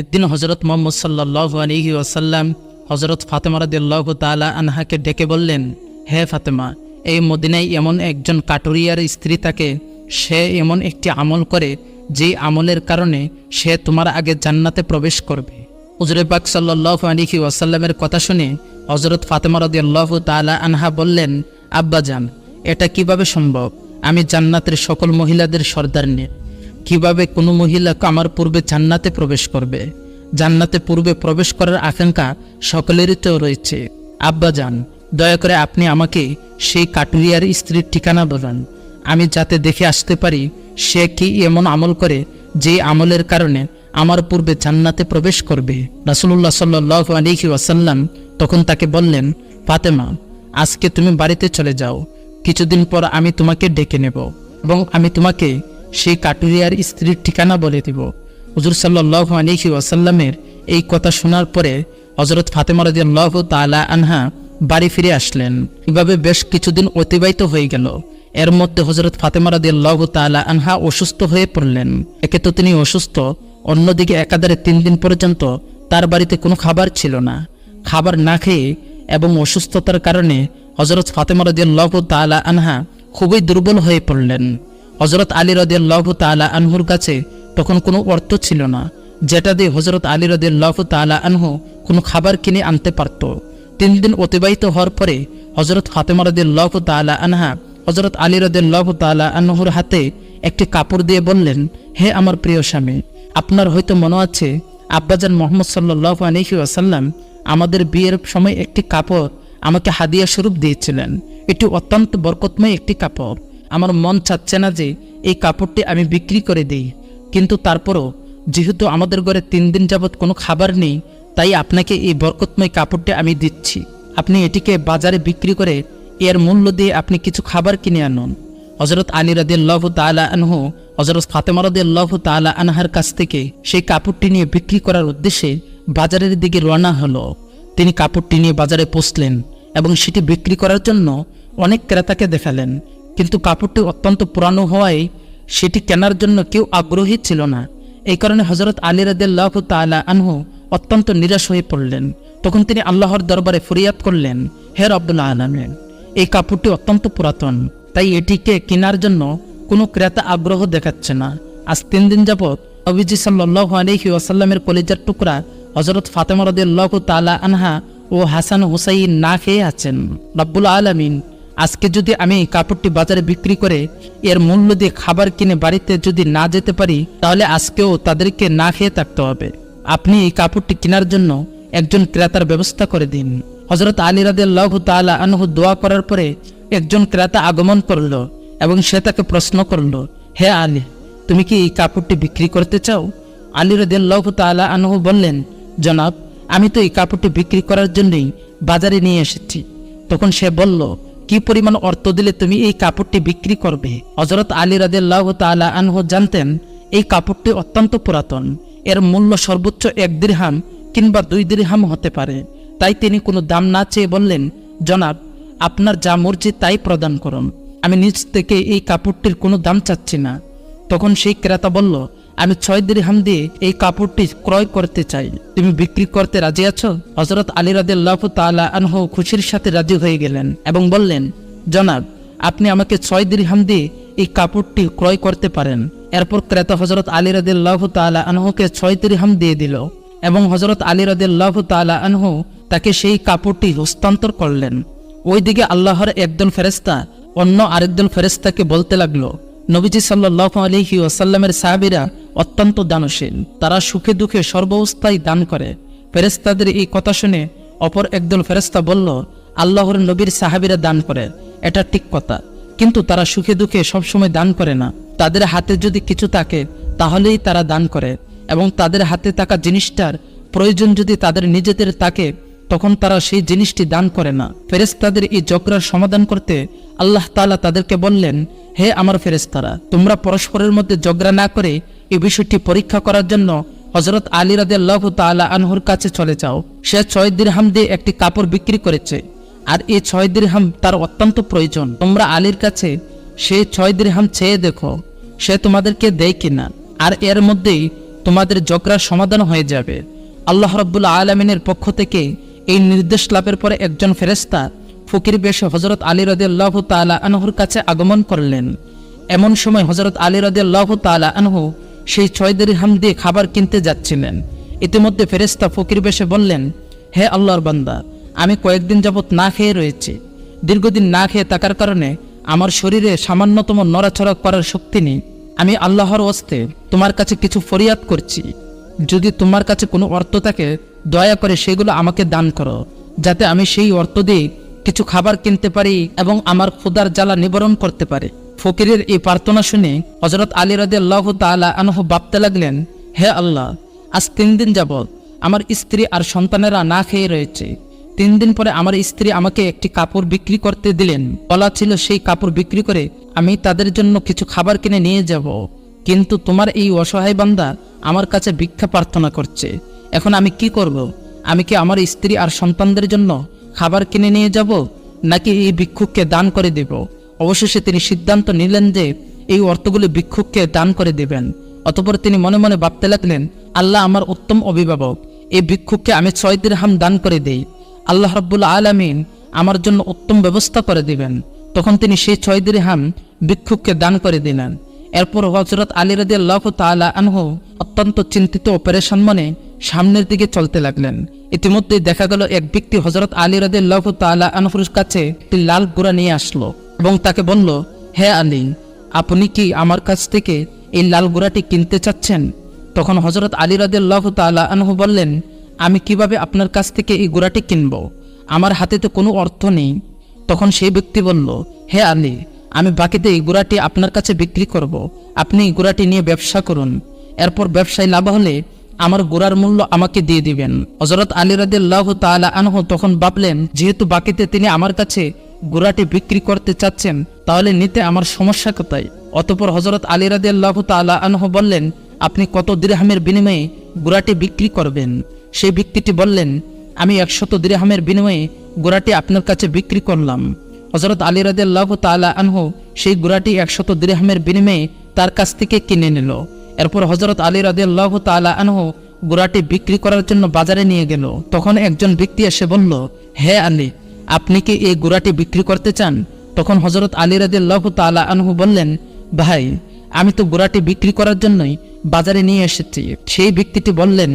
একদিন হজরত মোহাম্মদ সাল্লাহ আলহি ওয়াসাল্লাম হজরত ফাতেমা রাদিল্লাহ তালা আনহাকে ডেকে বললেন, হে ফাতেমা, এই মদিনায় এমন একজন কাটুরিয়ার স্ত্রী থাকে, সে এমন একটি আমল করে যে আমলের কারণে সে তোমার আগে জান্নাতে প্রবেশ করবে। হুজরে পাক সাল্লাহ আলিহি ওয়াসাল্লামের কথা শুনে হজরত ফাতেমা রদিয়াল্লাহ তালা আনহা বললেন আব্বাজান এটা কীভাবে সম্ভব? আমি জান্নাতের সকল মহিলাদের সর্দার নিয়ে কীভাবে কোনো মহিলা আমার পূর্বে জান্নাতে প্রবেশ করবে? জান্নাতে পূর্বে প্রবেশ করার আকাঙ্ক্ষা সকলেরই তো রয়েছে। আব্বা আব্বাজান দয়া করে আপনি আমাকে সেই কাটুরিয়ার স্ত্রীর ঠিকানা বলেন। আমি যাতে দেখে আসতে পারি সে কি এমন আমল করে যে আমলের কারণে আমার পূর্বে জান্নাতে প্রবেশ করবে। রাসুল্লাহ সাল্লাহ আলিহি ওয়াসাল্লাম তখন তাকে বললেন, ফাতেমা, আজকে তুমি বাড়িতে চলে যাও। কিছুদিন পর আমি তোমাকে ডেকে নেব এবং আমি তোমাকে সেই কাটুরিয়ার স্ত্রীর ঠিকানা বলে দিব। হুজুর সাল্লাহ আলিহি ওয়াসাল্লামের এই কথা শোনার পরে হজরত ফাতেমা রাদিয়াল্লাহ তালা আনহা বাড়ি ফিরে আসলেন। এভাবে বেশ কিছুদিন অতিবাহিত হয়ে গেল। এর মধ্যে হজরত ফাতেমা রাদিয়াল্লাহ তালা আনহা অসুস্থ হয়ে পড়লেন। একে তো তিনি অসুস্থ, অন্যদিকে একাধারে তিন দিন পর্যন্ত তার বাড়িতে কোনো খাবার ছিল না। খাবার না খেয়ে এবং অসুস্থতার কারণে হজরত ফাতেমা রদিয়াল্লাহ তালা আনহা খুবই দুর্বল হয়ে পড়লেন। হজরত আলী রদিয়াল্লাহ তালা আনহুর কাছে তখন কোনো অর্থ ছিল না, যেটা দিয়ে হজরত আলী রদিয়াল্লাহ তালা আনহু কোনো খাবার কিনে আনতে পারত। তিন দিন অতিবাহিত হওয়ার পরে হজরত ফাতেমা রদিয়াল্লাহ তালা আনহা হজরত আলী রদিয়াল্লাহ তালা আনহুর হাতে একটি কাপড় দিয়ে বললেন, হে আমার প্রিয় স্বামী, আপনার হয়তো মনে আছে, আব্বাজান মোহাম্মদ সাল্লাহ আলহি আসাল্লাম আমাদের বিয়ের সময় একটি কাপড় আমাকে হাদিয়া স্বরূপ দিয়েছিলেন। এটি অত্যন্ত বরকতময় একটি কাপড়। আমার মন চাচ্ছে না যে এই কাপড়টি আমি বিক্রি করে দিই। কিন্তু তারপরও, যেহেতু আমাদের ঘরে তিন দিন যাবৎ কোনো খাবার নেই, তাই আপনাকে এই বরকতময় কাপড়টি আমি দিচ্ছি। আপনি এটিকে বাজারে বিক্রি করে এর মূল্য দিয়ে আপনি কিছু খাবার কিনে আনুন। হজরত আলী রাদিয়াল্লাহ তালা আনহু হজরত ফাতেমা রাদিয়াল্লাহ তালা আনহার কাছ থেকে সেই কাপড়টি নিয়ে বিক্রি করার উদ্দেশ্যে বাজারের দিকে রওনা হলো। তিনি কাপড়টি নিয়ে বাজারে পৌঁছলেন এবং সেটি বিক্রি করার জন্য অনেক ক্রেতাকে দেখালেন। কিন্তু কাপড়টি অত্যন্ত পুরানো হওয়ায় সেটি কেনার জন্য কেউ আগ্রহী ছিল না। এই কারণে হজরত আলী রাদিয়াল্লাহ তালা আনহু অত্যন্ত নিরাশ হয়ে পড়লেন। তখন তিনি আল্লাহর দরবারে ফরিয়াদ করলেন হের আব্দুল্লাহ আলমেন, এই কাপড়টি অত্যন্ত পুরাতন, তাই এটিকে কেনার জন্য কোনো ক্রেতা আগ্রহ দেখাচ্ছে না। আজ তিন দিন যাবৎ অভিজি সাল্লাহ আলহি ওয়াসাল্লামের কলেজার টুকরা হজরত ফাতেমা রদিয়াল্লাহ তালা আনহা ও হাসান হুসাইন না খেয়ে আছেন। রব্বুল আলমিন আজকে যদি আমি কাপড়টি বাজারে বিক্রি করে এর মূল্য দিয়ে খাবার কিনে বাড়িতে যদি না যেতে পারি, তাহলে আজকেও তাদেরকে না খেয়ে থাকতে হবে। আপনি এই কাপড়টি কেনার জন্য একজন ক্রেতার ব্যবস্থা করে দিন। হজরত আলী রাদিয়াল্লাহ তালা আনহু দোয়া করার পরে একজন ক্রেতা আগমন করল এবং সে তাকে প্রশ্ন করল, হে আলী, তুমি কি এই কাপড়টি বিক্রি করতে চাও? আলী রদিয়াল্লাহ তালা আনহু বললেন, জনাব, আমি তো এই কাপড়টি বিক্রি করার জন্যই বাজারে নিয়ে এসেছি। তখন সে বলল কি পরিমাণ অর্থ দিলে তুমি এই কাপড়টি বিক্রি করবে? হজরত আলী রাদিয়াল্লাহ তালা আনহু জানতেন, এই কাপড়টি অত্যন্ত পুরাতন। এর মূল্য সর্বোচ্চ এক দীর্হাম কিংবা দুই দীর্হাম হতে পারে। তাই তিনি কোনো দাম না চেয়ে বললেন, জনাব, আপনার যা মর্জি তাই প্রদান করুন। আমি নিজ থেকে এই কাপড়টির কোনো দাম চাচ্ছি না। তখন সেই ক্রেতা বলল আমি ছয় দিরহাম দিয়ে এই কাপড়টি ক্রয় করতে চাই। তুমি বিক্রি করতে রাজি আছো? হজরত আলী রাদিল্লাহ তালা আনহু খুশির সাথে রাজি হয়ে গেলেন এবং বললেন, জনাব, আপনি আমাকে ছয় দিরহাম দিয়ে এই কাপড়টি ক্রয় করতে পারেন। এরপর ক্রেতা হজরত আলী রাদিল্লাহ তালা আনহুকে ছয় দিরহাম দিয়ে দিল এবং হজরত আলী রাদিল্লাহ তালা আনহু তাকে সেই কাপড়টি হস্তান্তর করলেন। ওইদিকে আল্লাহর একদল ফেরেস্তা অন্য আরেকদল ফেরেস্তাকে বলতে লাগল নবীজি সাল্লাহ আলহি ওসাল্লামের সাহাবিরা অত্যন্ত দানশীল। তারা সুখে দুঃখে সর্বাবস্থায় দান করে। ফেরেস্তাদের এই কথা শুনে অপর একদল ফেরেস্তা বলল, আল্লাহর নবীর সাহাবিরা দান করে, এটা ঠিক কথা। কিন্তু তারা সুখে দুঃখে সবসময় দান করে না। তাদের হাতে যদি কিছু থাকে, তাহলেই তারা দান করে। এবং তাদের হাতে থাকা জিনিসটার প্রয়োজন যদি তাদের নিজেদের থাকে তখন তারা সেই জিনিসটি দান করে না। ফেরেস্তাদের এই জগরার সমাধান করতে আল্লাহ তালা তাদেরকে বললেন, হে আমার ফেরেস্তারা তোমরা পরস্পরের মধ্যে জগরা না করে এই বিষয়টি পরীক্ষা করার জন্য হজরত আলী রাদিয়াল্লাহ তালা আনহুর কাছে চলে যাও। সে ছয় দিরহাম দিয়ে একটি কাপড় বিক্রি করেছে, আর এই ছয় দিরহাম তার অত্যন্ত প্রয়োজন। তোমরা আলীর কাছে সেই ছয় দিরহাম চেয়ে দেখো, সে তোমাদেরকে দেয় কিনা, আর এর মধ্যেই তোমাদের জগরার সমাধান হয়ে যাবে। আল্লাহ রব্বুল আলমিনের পক্ষ থেকে এই নির্দেশ লাভের পরে একজন ফেরেস্তা ফকির বেশে হজরত আলী রদিয়াল্লাহ তালা আনহুর কাছে আগমন করলেন। এমন সময় হজরত আলী রদিয়াল্লাহ তালা আনহু সেই ছয় হাম দিয়ে খাবার কিনতে যাচ্ছিলেন। ইতিমধ্যে ফেরেস্তা ফকির বেশে বললেন, হে আল্লাহর বান্দা, আমি কয়েকদিন যাবৎ না খেয়ে রয়েছি। দীর্ঘদিন না খেয়ে থাকার কারণে আমার শরীরে সামান্যতম নড়াচড়া করার শক্তি নেই। আমি আল্লাহর ওস্তে তোমার কাছে কিছু ফরিয়াদ করছি। যদি তোমার কাছে কোনো অর্থ থাকে দয়া করে সেগুলো আমাকে দান করো, যাতে আমি সেই অর্থ দিয়ে কিছু খাবার কিনতে পারি এবং আমার ক্ষুদার জ্বালা নিবারণ করতে পারি। ফকিরের এই প্রার্থনা শুনে হজরত আলী রাদে আল্লাহ তালা আনহ ভাবতে লাগলেন, হে আল্লাহ, আজ তিন দিন যাবৎ আমার স্ত্রী আর সন্তানেরা না খেয়ে রয়েছে। তিন দিন পরে আমার স্ত্রী আমাকে একটি কাপড় বিক্রি করতে দিলেন। বলা ছিল সেই কাপড় বিক্রি করে আমি তাদের জন্য কিছু খাবার কিনে নিয়ে যাব। কিন্তু তোমার এই অসহায় বান্দা আমার কাছে ভিক্ষা প্রার্থনা করছে। এখন আমি কি করব? আমি কি আমার স্ত্রী আর সন্তানদের জন্য খাবার কিনে নিয়ে যাব, নাকি এই ভিক্ষুককে দান করে দেব? অবশেষে তিনি সিদ্ধান্ত নিলেন যে এই অর্থগুলি ভিক্ষুককে দান করে দেবেন। অতপর তিনি মনে মনে ভাবতে লাগলেন, আল্লাহ আমার উত্তম অভিভাবক, এই ভিক্ষুককে আমি ছয় হাম দান করে দেই। আল্লাহ রব্বুল আলমিন আমার জন্য উত্তম ব্যবস্থা করে দিবেন। তখন তিনি সেই ছয় হাম ভিক্ষুককে দান করে দিলেন। এরপর হজরত আলী রাদি আল্লাহ তালা আনহু অত্যন্ত চিন্তিত অপারেশন পেরেশান মনে সামনের দিকে চলতে লাগলেন। ইতিমধ্যেই দেখা গেল এক ব্যক্তি হজরত আলী রাদি আল্লাহ তালা আনহুর কাছে একটি লাল গুড়া নিয়ে আসলো এবং তাকে বলল, হে আলী, আপনি কি আমার কাছ থেকে এই লাল গুড়াটি কিনতে চাচ্ছেন? তখন হজরত আলী রাদি আল্লাহ তালা আনহু বললেন, আমি কীভাবে আপনার কাছ থেকে এই গুড়াটি কিনব? আমার হাতে তো কোনো অর্থ নেই। তখন সেই ব্যক্তি বলল, হে আলী, আমি বাকিতে এই গুড়াটি আপনার কাছে বিক্রি করব। আপনি এই গুড়াটি নিয়ে ব্যবসা করুন। এরপর ব্যবসায় লাভ হলে আমার গোড়ার মূল্য আমাকে দিয়ে দিবেন। হজরত আলী রাদিল্লাহ তালা আনহু তখন ভাবলেন, যেহেতু বাকিতে তিনি আমার কাছে গোড়াটি বিক্রি করতে চাচ্ছেন, তাহলে নিতে আমার সমস্যা কোথায়? অতপর হজরত আলী রাদিল্লাহ তালা আনহু বললেন, আপনি কত দিরহামের বিনিময়ে গোড়াটি বিক্রি করবেন? সেই ব্যক্তিটি বললেন, আমি একশত দিরহামের বিনিময়ে গোড়াটি আপনার কাছে বিক্রি করলাম। হজরত আলী রাদিল্লাহ তালা আনহু সেই গোড়াটি একশত দিরহামের বিনিময়ে তার কাছ থেকে কিনে নিল। এরপর হজরত আলী রাদিল্লাহ তালা আনহু গুড়াটি বিক্রি করার জন্য বাজারে নিয়ে গেল। তখন একজন ব্যক্তি এসে বলল, হে আলী, আপনি কি এই গুড়াটি বিক্রি করতে চান? তখন হজরত আলী রাদিল্লাহ তালা আনহু বললেন, ভাই, আমি তো গুড়াটি বিক্রি করার জন্যই বাজারে নিয়ে এসেছি। সেই ব্যক্তিটি বললেন,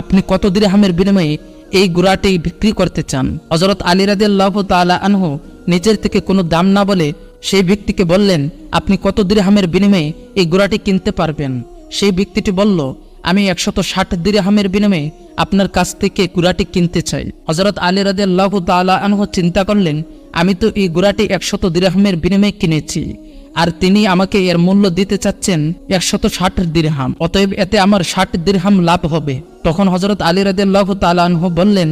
আপনি কত দিরহামের বিনিময়ে এই গুড়াটি বিক্রি করতে চান? হজরত আলী রাদিল্লাহ তালা আনহু নিজের থেকে কোনো দাম না বলে সেই ব্যক্তিকে বললেন, আপনি কত দিরহামের বিনিময়ে এই গোড়াটি কিনতে পারবেন? সেই ব্যক্তিটি বলল, আমি একশত ষাট দিরহামের বিনিময়ে আপনার কাছ থেকে গুড়াটি কিনতে চাই। হজরত আলী রাদে আল্লাহ তালা আনহু চিন্তা করলেন, আমি তো এই গুড়াটি একশত দিরহামের বিনিময়ে কিনেছি, আর তিনি আমাকে এর মূল্য দিতে চাচ্ছেন একশত ষাট দিরহাম, অতএব এতে আমার ষাট দিরহাম লাভ হবে। তখন হজরত আলী রাদে আল্লাহ তালা আনহু বললেন,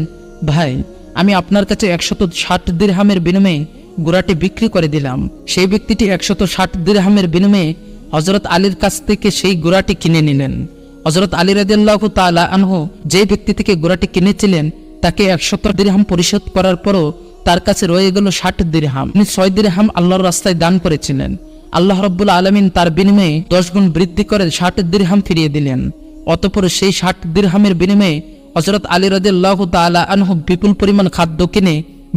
ভাই, আমি আপনার কাছে একশত ষাট দিরহামের বিনিময়ে গুড়াটি বিক্রি করে দিলাম। সেই ব্যক্তিটি একশত ষাট দিরহামের বিনিময়ে হজরত আলীর কাছ থেকে সেই গুড়াটি কিনে নিলেন। হজরত আলী রাদিল্লাহ তালা আনহু যে ব্যক্তি থেকে গুড়াটি কিনেছিলেন, তাকে একশত দিরহাম পরিশোধ করার পরও তার কাছে রয়ে গেল ষাট দিরহাম। তিনি ছয় দিরহাম আল্লাহর রাস্তায় দান করেছিলেন। আল্লাহ রব্বুল আলমিন তার বিনিময়ে দশ গুণ বৃদ্ধি করে ষাট দিরহাম ফিরিয়ে দিলেন। অতপর সেই ষাট দিরহামের বিনিময়ে হজরত আলী রদিল্লাহ তালা আনহু বিপুল পরিমাণ খাদ্য কিনে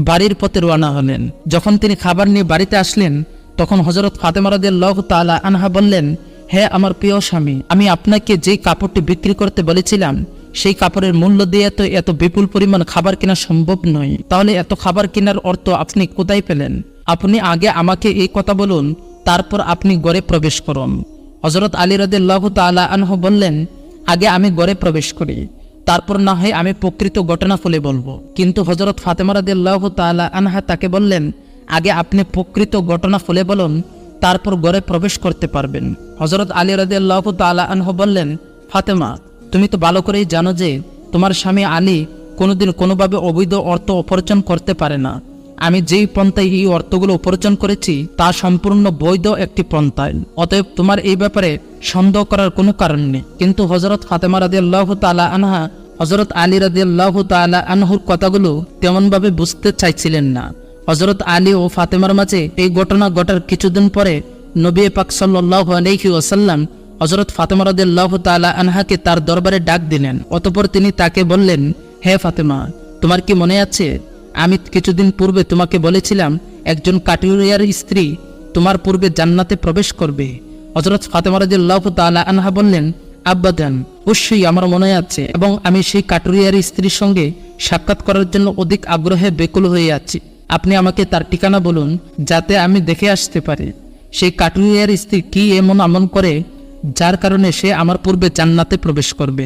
বাড়ির পথে রওনা হলেন। যখন তিনি খাবার নিয়ে বাড়িতে আসলেন তখন হজরত ফাতেমা রদিল্লাহ তালা আনহা বললেন, হে আমার প্রিয় স্বামী, আমি আপনাকে যেই কাপড়টি বিক্রি করতে বলেছিলাম, সেই কাপড়ের মূল্য দিয়ে তো এত বিপুল পরিমাণ খাবার কেনা সম্ভব নয়। তাহলে এত খাবার কেনার অর্থ আপনি কোথায় পেলেন? আপনি আগে আমাকে এই কথা বলুন, তারপর আপনি গড়ে প্রবেশ করুন। হজরত আলী রদিল্লাহ তালা আনহু বললেন, আগে আমি গড়ে প্রবেশ করি, তারপর না হয় আমি প্রকৃত ঘটনা ফুলে বলব। কিন্তু হজরত ফাতেমা রাদিল্লাহ তালা আনহা তাকে বললেন আগে আপনি প্রকৃত ঘটনা ফুলে বলুন, তারপর গড়ে প্রবেশ করতে পারবেন। হজরত আলী রাদিল্লাহ তালা আনহু বললেন, ফাতেমা, তুমি তো ভালো করেই জানো যে, তোমার স্বামী আলী কোনোদিন কোনোভাবে অবৈধ অর্থ উপার্জন করতে পারে না। আমি যেই পন্থায় এই অর্থগুলো উপার্জন করেছি, তা সম্পূর্ণ বৈধ একটি পন্থায়। অতএব তোমার এই ব্যাপারে সন্দেহ করার কোনো কারণ নেই। কিন্তু হজরত ফাতেমা রাদি আল্লাহ তালা আনহা হজরত আলী রাদি আল্লাহ তালা আনহুর কথাগুলো তেমনভাবে বুঝতে চাইছিলেন না। হজরত আলী ও ফাতেমার মাঝে এই ঘটনা ঘটার কিছুদিন পরে নবী পাক সাল্লাহ আলহি ওসাল্লাম হজরত ফাতেমা রদুল্লাহ তালা আনহাকে তার দরবারে ডাক দিলেন। অতপর তিনি তাকে বললেন, হে ফাতেমা, তোমার কি মনে আছে? আমি কিছুদিন পূর্বে তোমাকে বলেছিলাম, একজন কাটুরিয়ার স্ত্রী তোমার পূর্বে জান্নাতে প্রবেশ করবে। হজরত ফাতেমা রদুল্লাহ তালা আনহা বললেন, আব্বাদান, অবশ্যই আমার মনে আছে এবং আমি সেই কাটুরিয়ার স্ত্রীর সঙ্গে সাক্ষাৎ করার জন্য অধিক আগ্রহে বেকুল হয়ে আছি। আপনি আমাকে তার ঠিকানা বলুন, যাতে আমি দেখে আসতে পারি। সেই কাটুরিয়ার স্ত্রী কি এমন আমল করে, যার কারণে সে আমার পূর্বে জান্নাতে প্রবেশ করবে?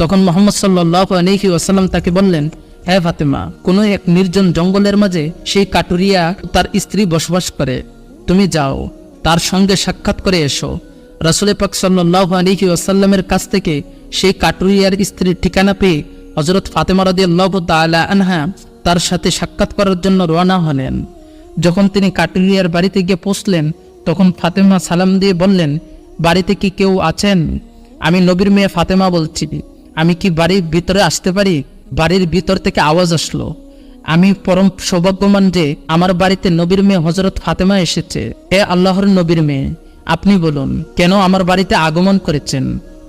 তখন মোহাম্মদ সাল্লাহ আলহি ওয়াসাল্লাম তাকে বললেন হ্যাঁ ফাতেমা, কোনো এক নির্জন জঙ্গলের মাঝে সেই কাটুরিয়া তার স্ত্রী বসবাস করে। তুমি যাও, তার সঙ্গে সাক্ষাৎ করে এসো। রাসুলে পাক সাল্লাহ আলহি ওয়াসাল্লামের কাছ থেকে সেই কাটুরিয়ার স্ত্রীর ঠিকানা পেয়ে হজরত ফাতেমা রদি আল্লাহ তালা আনহা তার সাথে সাক্ষাৎ করার জন্য রওনা হলেন। যখন তিনি কাটুরিয়ার বাড়িতে গিয়ে পৌঁছলেন, তখন ফাতেমা সালাম দিয়ে বললেন, বাড়িতে কি কেউ আছেন? আমি নবীর মেয়ে ফাতেমা বলছি। আমি কি বাড়ির ভিতরে আসতে পারি? বাড়ির ভিতর থেকে আওয়াজ আসলো। আমি পরম সৌভাগ্যবান যে আমার বাড়িতে নবীর মেয়ে হজরত ফাতেমা এসেছে। হে আল্লাহর নবীর মেয়ে, আপনি বলুন, কেন আমার বাড়িতে আগমন করেছেন?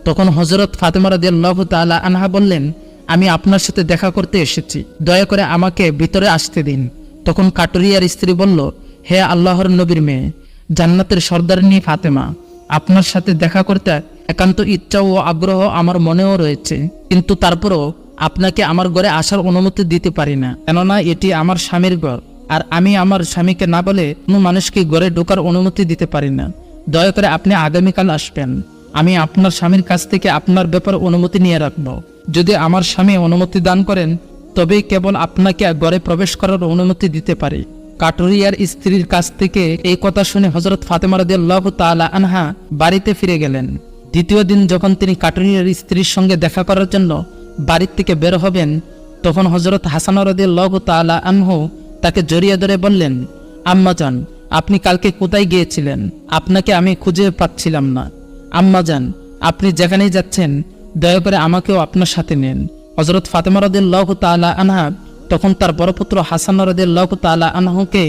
তখন হজরত ফাতেমা রাদি আল্লাহ তালা আনহা বললেন আমি আপনার সাথে দেখা করতে এসেছি। দয়া করে আমাকে ভিতরে আসতে দিন। তখন কাটুরিয়ার স্ত্রী বলল, হে আল্লাহর নবীর মেয়ে, জান্নাতের সর্দারিনী ফাতেমা, আপনার সাথে দেখা করতে একান্ত ইচ্ছা ও আগ্রহ আমার মনেও রয়েছে। কিন্তু তারপরও আপনাকে আমার ঘরে আসার অনুমতি দিতে পারি না। কেননা এটি আমার স্বামীর ঘর, আর আমি আমার স্বামীকে না বলে কোনো মানুষকে ঘরে ঢোকার অনুমতি দিতে পারি না। দয়া করে আপনি আগামীকাল আসবেন। আমি আপনার স্বামীর কাছ থেকে আপনার ব্যাপার অনুমতি নিয়ে রাখব। যদি আমার স্বামী অনুমতি দান করেন, তবেই কেবল আপনাকে ঘরে প্রবেশ করার অনুমতি দিতে পারে। কাটুরিয়ার স্ত্রীর কাছ থেকে এই কথা শুনে হজরত ফাতেমা রাদিয়াল্লাহু তাআলা আনহা বাড়িতে ফিরে গেলেন। দ্বিতীয় দিন যখন তিনি কাটুরিয়ার স্ত্রীর সঙ্গে দেখা করার জন্য বাড়ির থেকে বের হবেন, তখন হজরত হাসান রাদিয়াল্লাহু তাআলা আনহু তাকে জড়িয়ে ধরে বললেন আম্মাজান আপনি কালকে কোথায় গিয়েছিলেন? আপনাকে আমি খুঁজে পাচ্ছিলাম না। আম্মাজান আপনি যেখানেই যাচ্ছেন দয়া করে আমাকেও আপনার সাথে নেন। হজরত ফাতেমা রদুল্লাহ তালা আনহা তখন তার বড় পুত্র হাসান রদুল্লাহ তালা আনহুকে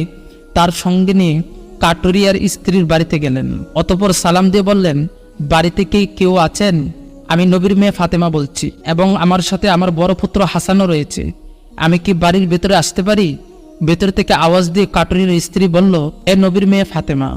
তার সঙ্গে নিয়ে কাটুরিয়ার স্ত্রীর বাড়িতে গেলেন। অতপর সালাম দিয়ে বললেন, বাড়িতে কি কেউ আছেন? আমি নবীর মেয়ে ফাতেমা বলছি এবং আমার সাথে আমার বড় পুত্র হাসানও রয়েছে। আমি কি বাড়ির ভেতরে আসতে পারি? ভেতর থেকে আওয়াজ দিয়ে কাটুরির স্ত্রী বলল, এ নবীর মেয়ে ফাতেমা,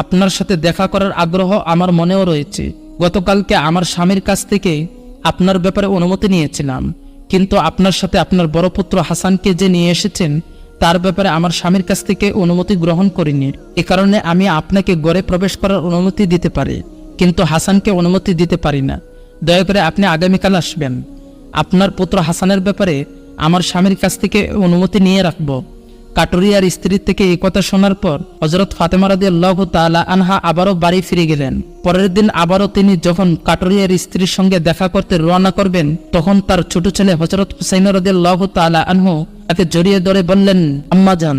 আপনার সাথে দেখা করার আগ্রহ আমার মনেও রয়েছে। গতকালকে আমার স্বামীর কাছ থেকে আপনার ব্যাপারে অনুমতি নিয়েছিলাম। কিন্তু আপনার সাথে আপনার বড় পুত্র হাসানকে যে নিয়ে এসেছেন, তার ব্যাপারে আমার স্বামীর কাছ থেকে অনুমতি গ্রহণ করিনি। এ কারণে আমি আপনাকে গড়ে প্রবেশ করার অনুমতি দিতে পারি, কিন্তু হাসানকে অনুমতি দিতে পারি না। দয়া করে আপনি আগামীকাল আসবেন। আপনার পুত্র হাসানের ব্যাপারে আমার স্বামীর কাছ থেকে অনুমতি নিয়ে রাখব। কাটুরিয়ার স্ত্রীর থেকে এই কথা শোনার পর হজরত ফাতেমা রাদি আল্লাহ তালা আনহা আবারও বাড়ি ফিরে গেলেন। পরের দিন আবারও তিনি যখন কাটুরিয়ার স্ত্রীর সঙ্গে দেখা করতে রওনা করবেন, তখন তার ছোট ছেলে হজরত হুসাইন রাদি আল্লাহ তালা আনহু তাকে জড়িয়ে ধরে বললেন, আম্মা যান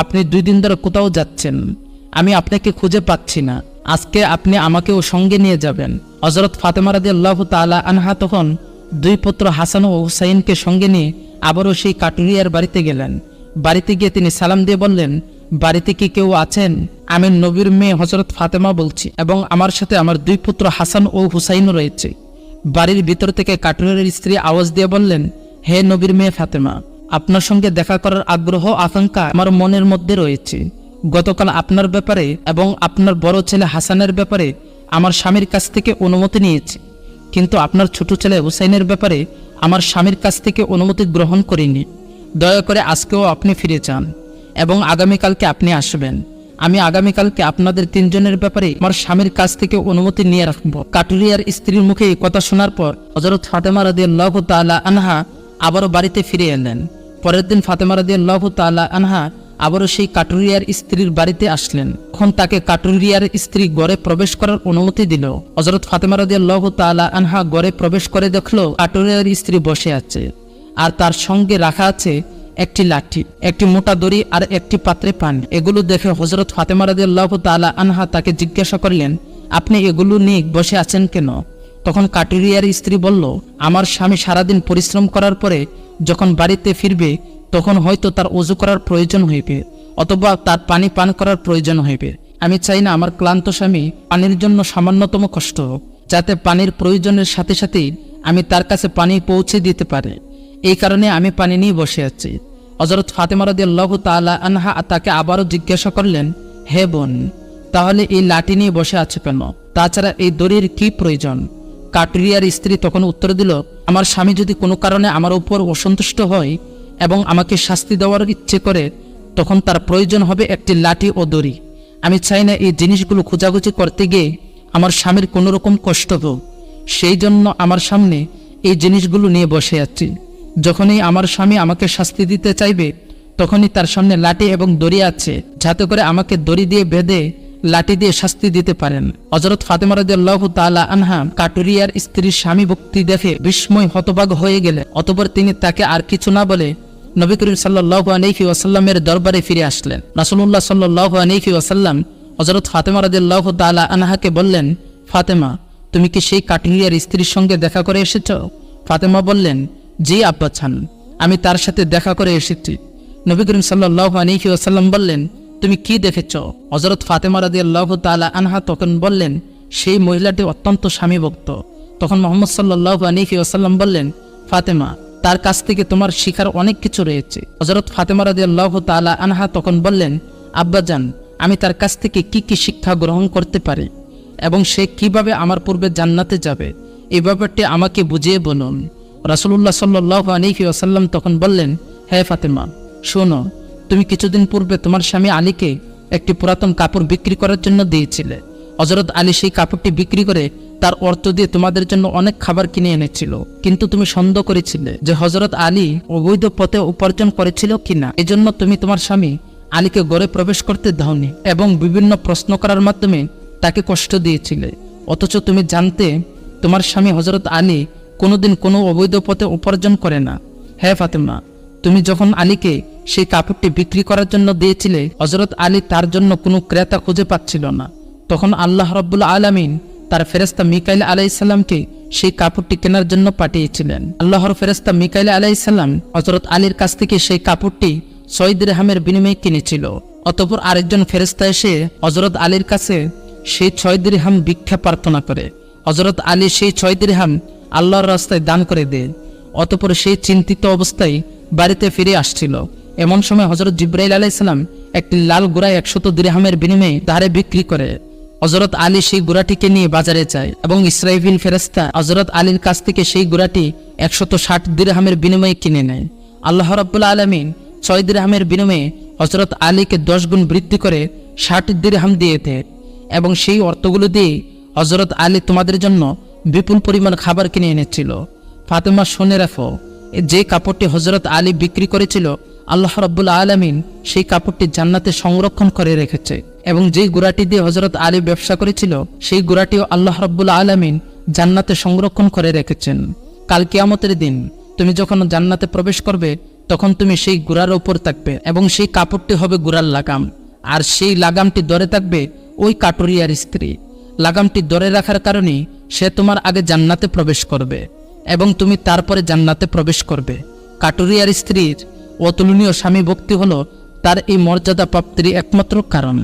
আপনি দুই দিন ধরে কোথাও যাচ্ছেন। আমি আপনাকে খুঁজে পাচ্ছি না। আজকে আপনি আমাকেও সঙ্গে নিয়ে যাবেন। হজরত ফাতেমা রাদি আল্লাহ তালা আনহা তখন দুই পুত্র হাসান ও হুসাইনকে সঙ্গে নিয়ে আবারও সেই কাটুরিয়ার বাড়িতে গেলেন। বাড়িতে গিয়ে তিনি সালাম দিয়ে বললেন, বাড়িতে কি কেউ আছেন? আমি নবীর মেয়ে হজরত ফাতেমা বলছি, এবং আমার সাথে আমার দুই পুত্র হাসান ও হুসাইনও রয়েছে। বাড়ির ভিতর থেকে কাটুরের স্ত্রী আওয়াজ দিয়ে বললেন, হে নবীর মেয়ে ফাতেমা, আপনার সঙ্গে দেখা করার আগ্রহ, আকাঙ্ক্ষা আমার মনের মধ্যে রয়েছে। গতকাল আপনার ব্যাপারে এবং আপনার বড় ছেলে হাসানের ব্যাপারে আমার স্বামীর কাছ থেকে অনুমতি নিয়েছি। কিন্তু আপনার ছোট ছেলে হুসাইনের ব্যাপারে আমার স্বামীর কাছ থেকে অনুমতি গ্রহণ করিনি। দয়া করে আজকেও আপনি ফিরে চান এবং আগামীকালকে আপনি আসবেন। আমি আগামীকালকে আপনাদের তিনজনের ব্যাপারে আমার স্বামীর কাছ থেকে অনুমতি নিয়ে রাখব। কাটুরিয়ার স্ত্রীর মুখে এই কথা শোনার পর হজরত ফাতেমা রাদি আল্লাহ তালা আনহা আবারও বাড়িতে ফিরে এলেন। পরের দিন ফাতেমা রাদি আল্লাহ তালা আনহা আবারও সেই কাটুরিয়ার স্ত্রীর বাড়িতে আসলেন। তখন তাকে কাটুরিয়ার স্ত্রী গড়ে প্রবেশ করার অনুমতি দিল। হজরত ফাতেমা রাদি আল্লাহ তালা আনহা গড়ে প্রবেশ করে দেখল কাটুরিয়ার স্ত্রী বসে আছে। আর তার সঙ্গে রাখা আছে একটি লাঠি, একটি মোটা দড়ি আর একটি পাত্রে পানি। এগুলো দেখে হজরত ফাতেমা রাদি আল্লাহ তালা আনহা তাকে জিজ্ঞাসা করলেন, আপনি এগুলো নিয়ে বসে আছেন কেন? তখন কাটুরিয়ার স্ত্রী বলল, আমার স্বামী সারাদিন পরিশ্রম করার পরে যখন বাড়িতে ফিরবে, তখন হয়তো তার অজু করার প্রয়োজন হইবে, অথবা তার পানি পান করার প্রয়োজন হইবে। আমি চাই না আমার ক্লান্ত স্বামী পানির জন্য সামান্যতম কষ্ট, যাতে পানির প্রয়োজনের সাথে সাথেই আমি তার কাছে পানি পৌঁছে দিতে পারে। এই কারণে আমি পানি নিয়ে বসে আছি। হজরত ফাতেমা রাদিয়াল্লাহ তাআলা আনহা তাকে আবারও জিজ্ঞাসা করলেন, হে বোন, তাহলে এই লাঠি নিয়ে বসে আছে কেন? তাছাড়া এই দড়ির কি প্রয়োজন? কাটুরিয়ার স্ত্রী তখন উত্তর দিল, আমার স্বামী যদি কোনো কারণে আমার উপর অসন্তুষ্ট হয় এবং আমাকে শাস্তি দেওয়ার ইচ্ছে করে, তখন তার প্রয়োজন হবে একটি লাঠি ও দড়ি। আমি চাই না এই জিনিসগুলো খোঁজাখুঁজি করতে গিয়ে আমার স্বামীর কোনো রকম কষ্ট হোক। সেই জন্য আমার সামনে এই জিনিসগুলো নিয়ে বসে আছি। যখনই আমার স্বামী আমাকে শাস্তি দিতে চাইবে, তখনই তার সামনে লাঠি এবং দড়ি আছে, যাতে করে আমাকে দড়ি দিয়ে বেঁধে লাঠি দিয়ে শাস্তি দিতে পারেন। হজরত ফাতেমা রাদিয়াল্লাহ তাআলা আনহা কাটুরিয়ার স্ত্রীর স্বামী ভক্তি দেখে বিস্ময় হতবাগ হয়ে গেলে অতপর তিনি তাকে আর কিছু না বলে নবী করিম সাল্লাহ আলহি ওয়াসাল্লামের দরবারে ফিরে আসলেন। রাসুল্লাহ সাল্লাহ আলহি ওয়াসাল্লাম হজরত ফাতেমা রাদিয়াল্লাহ তাআলা আনহাকে বললেন, ফাতেমা, তুমি কি সেই কাটুরিয়ার স্ত্রীর সঙ্গে দেখা করে এসেছ? ফাতেমা বললেন জি আব্বা ছান আমি তার সাথে দেখা করে এসেছি। নবী করিম সাল্লাহ আলহি ওয়াসাল্লাম বললেন, তুমি কি দেখেছ? হজরত ফাতেমা রাদি আল্লাহ তালা আনহা তখন বললেন, সেই মহিলাটি অত্যন্ত স্বামীভক্ত। তখন মোহাম্মদ সাল্লাহ আনিফি ওসাল্লাম বললেন, ফাতেমা, তার কাছ থেকে তোমার শিখার অনেক কিছু রয়েছে। হজরত ফাতেমা রাদি আল্লাহ তালা আনহা তখন বললেন আব্বাজান আমি তার কাছ থেকে কি কি শিক্ষা গ্রহণ করতে পারি এবং সে কীভাবে আমার পূর্বে জান্নাতে যাবে? এ ব্যাপারটি আমাকে বুঝিয়ে বলুন। রাসুল্লাহ সাল্লাহ আনিফি ওসাল্লাম তখন বললেন হ্যাঁ ফাতেমা, শোনো, তুমি কিছুদিন পূর্বে তোমার স্বামী আলীকে একটি পুরাতন কাপড় বিক্রি করার জন্য দিয়েছিলে। হজরত আলী সেই কাপড়টি বিক্রি করে তার অর্থ দিয়ে তোমাদের জন্য অনেক খাবার কিনে এনেছিল। কিন্তু তুমি সন্দেহ করেছিলে যে হজরত আলী অবৈধ পথে উপার্জন করেছিল কিনা। এজন্য তুমি তোমার স্বামী আলীকে গড়ে প্রবেশ করতে দাওনি এবং বিভিন্ন প্রশ্ন করার মাধ্যমে তাকে কষ্ট দিয়েছিলে। অথচ তুমি জানতে, তোমার স্বামী হজরত আলী কোনোদিন কোনো অবৈধ পথে উপার্জন করে না। হ্যাঁ ফাতেমা, তুমি যখন আলীকে সেই কাপড়টি বিক্রি করার জন্য দিয়েছিলে হজরত আলী তার জন্য কোনো ক্রেতা খুঁজে পাচ্ছিল না। তখন আল্লাহ রব্বুল আলমিন তার ফেরেস্তা মিকাইল আলাইসাল্লামকে সেই কাপড়টি কেনার জন্য পাঠিয়েছিলেন। আল্লাহর ফেরেস্তা মিকাইল আলাইসাল্লাম হজরত আলীর কাছ থেকে সেই কাপড়টি ছয় দিরহামের বিনিময়ে কিনেছিল। অতপর আরেকজন ফেরেস্তা এসে হজরত আলীর কাছে সেই ছয় দিরহাম ভিক্ষা প্রার্থনা করে। হজরত আলী সেই ছয় দিরহাম আল্লাহর রাস্তায় দান করে দেয়। অতপর সেই চিন্তিত অবস্থায় বাড়িতে ফিরে আসছিল। এমন সময় হজরত জিব্রাইল আলাইসালাম একটি লাল গুড়া একশত দিরহামের বিনিময়ে ধারে বিক্রি করে। হজরত আলী সেই গুড়াটিকে নিয়ে বাজারে যায় এবং ইসরাইফিল ফেরেস্তা হজরত আলীর কাছ থেকে সেই গুড়াটি একশত ষাট দিরহামের বিনিময়ে কিনে নেয়। আল্লাহ রাব্বুল আলমিন ছয় দিরহামের বিনিময়ে হজরত আলীকে দশ গুণ বৃদ্ধি করে ষাট দিরহাম দিয়ে দেয় এবং সেই অর্থগুলো দিয়ে হজরত আলী তোমাদের জন্য বিপুল পরিমাণ খাবার কিনে এনেছিল। ফাতেমা, শুনে রাখো, যে কাপড়টি হজরত আলী বিক্রি করেছিল, আল্লাহ রব্বুল আলমিন সেই কাপড়টি জান্নাতে সংরক্ষণ করে রেখেছে এবং যেই গুড়াটি দিয়ে হজরত আলী ব্যবসা করেছিল, সেই গুড়াটিও আল্লাহ রব্বুল আলমিন জান্নাতে সংরক্ষণ করে রেখেছেন। কাল কিয়ামতের দিন তুমি যখন জান্নাতে প্রবেশ করবে, তখন তুমি সেই গুড়ার ওপর থাকবে এবং সেই কাপড়টি হবে গুড়ার লাগাম। আর সেই লাগামটি ধরে থাকবে ওই কাটুরিয়ার স্ত্রী। লাগামটি ধরে রাখার কারণে সে তোমার আগে জান্নাতে প্রবেশ করবে এবং তুমি তারপরে জান্নাতে প্রবেশ করবে। কাটুরিয়ার স্ত্রীর অতুলনীয় স্বামী ভক্তি হল তার এই মর্যাদা প্রাপ্তির একমাত্র কারণ।